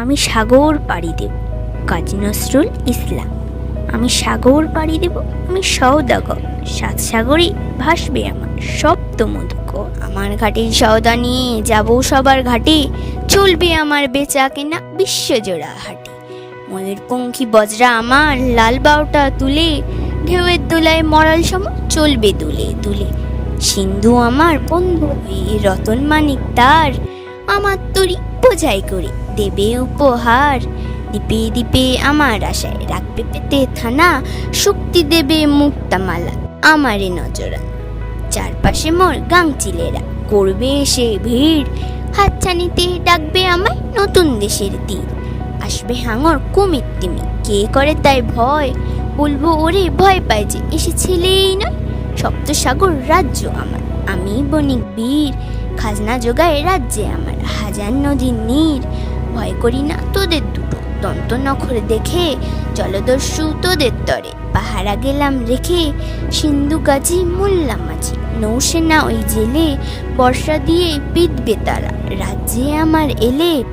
আমি সাগর পাড়ি দেব, কাজী নজরুল ইসলাম। আমি সাগর পাড়ি দেব, আমি সৌদাগর সাত সাগরে ভাসবে আমার সপ্ত মধুক আমার ঘাটের সওদা নিয়ে যাব সবার ঘাটে, চলবে আমার বেচা কেনা বিশ্বজোড়া হাটে। ময়ূর পঙ্খী বজরা আমার লাল বাউটা তুলে, ঢেউয়ের দোলায় মরাল সম চলবে দুলে দুলে। সিন্ধু আমার বন্ধু রতন মানিক তার, আমার তরি বোঝাই করি। দেবে উপহার দ্বীপে দ্বীপে আমার আশায় রাখবে পেতে থানা, শক্তি দেবে মুক্তামালা আমারে নজরা। চারপাশে মোর গাংচিলেরা করবে এসে ভিড়, হাতছানিতে ডাকবে আমায় নতুন দেশের তীর। আসবে হাঙর কুমির তিমি, কে করে তাই ভয়? বলব, ওরে ভয় পায় যে এসে ছেলেই নয়, সপ্তসাগর রাজ্য আমার, আমি বণিক বীর। খাজনা যোগায় রাজ্যে আমার হাজার নদীর নীর। ভয় করি না তোদের দুটো। দন্ত নখর দেখে জলদস্যু তোদের তরে। পাহারা গেলাম রেখে সিন্ধু গাছি মোল্লা মাঝি। নৌসেনা ওই জেলে বর্ষা দিয়ে পিটবে তারা। রাজ্যে আমার এলে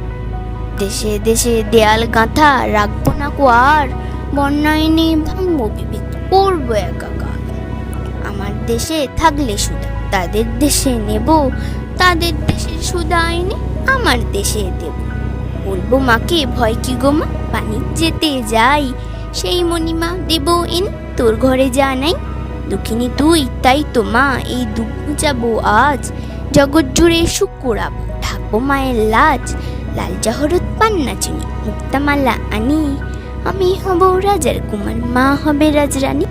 দেশে দেশে দেয়াল গাঁথা রাখব না কো আর বন্যায় নিয়ে ভাঙবো বিবেক করব একাকার। আমার দেশে থাকলে সুদা তাদের দেশে নেব তাদের দেশে সুদা এনে আমার দেশে দেব। বলব মাকে, ভয় কি গো মা? পানি বাণিজ্যেতে যাই। সেই মণিমা দেব এনে তোর ঘরে যা নাই। দুঃখিনী তুই, তাই তো মা, এই দুঃখ যাব আজ। জগৎ জুড়ে সুখ কুড়াবো ঢাকবো মায়ের লাজ। লাল জহরত পান্না চিনি, মুক্তামালা আনি। আমি হব রাজার কুমার, মা হবে রাজরানী।